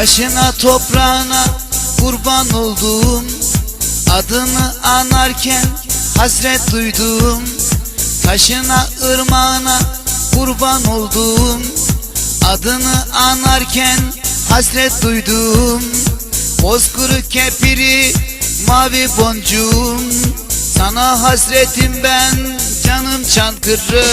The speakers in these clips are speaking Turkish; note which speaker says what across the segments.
Speaker 1: Taşına toprağına kurban olduğum Adını anarken hasret duydum Taşına ırmağına kurban olduğum Adını anarken hasret duydum Bozkuru kepiri mavi boncuğum Sana hasretim ben canım çankırı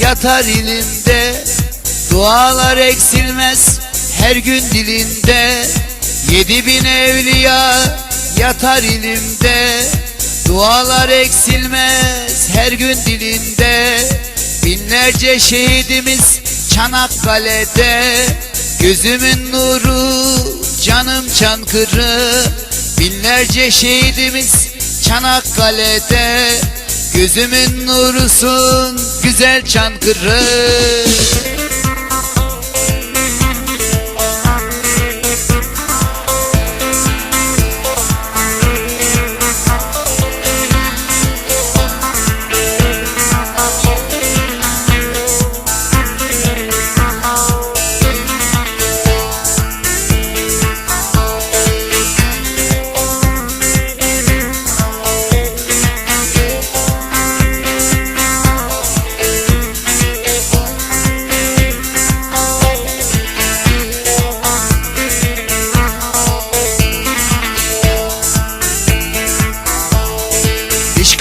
Speaker 1: yatar ilinde Dualar eksilmez her gün dilinde. Yedi bin evliya yatar ilimde Dualar eksilmez her gün dilinde. Binlerce şehidimiz Çanakkale'de. Gözümün nuru canım Çankırı Binlerce şehidimiz Çanakkale'de Gözümün nurusun güzel Çankırı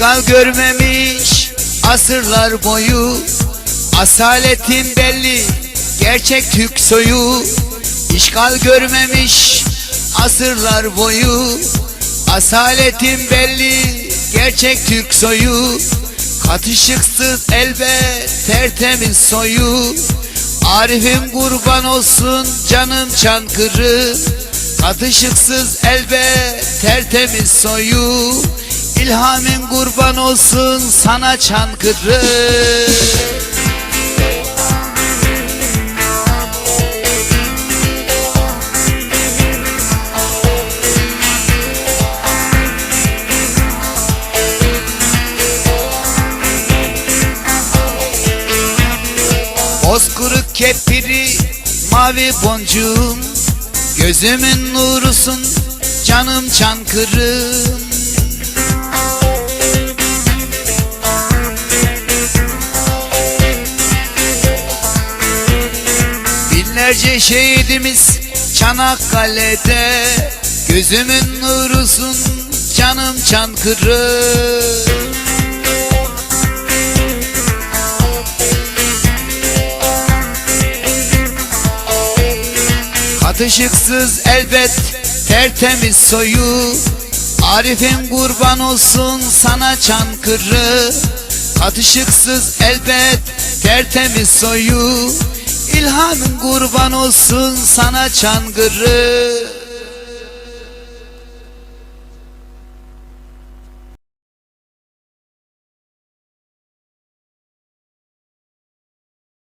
Speaker 1: İşgal görmemiş asırlar boyu. Asaletin belli gerçek Türk soyu. İşgal görmemiş asırlar boyu. Asaletin belli gerçek Türk soyu. Katışıksız elbet tertemiz soyu. Arif'im kurban olsun canım Çankırı. Katışıksız elbet tertemiz soyu İlhamın kurban olsun sana Çankırı Bozkuru kepiri mavi boncuğum. Gözümün nurusun canım Çankırım Binlerce şehidimiz Çanakkale'de. Gözümün nurusun canım Çankırı Katışıksız elbet tertemiz soyu. Arif'im kurban olsun sana Çankırı Katışıksız elbet tertemiz soyu İlhamın kurban olsun sana Çankırı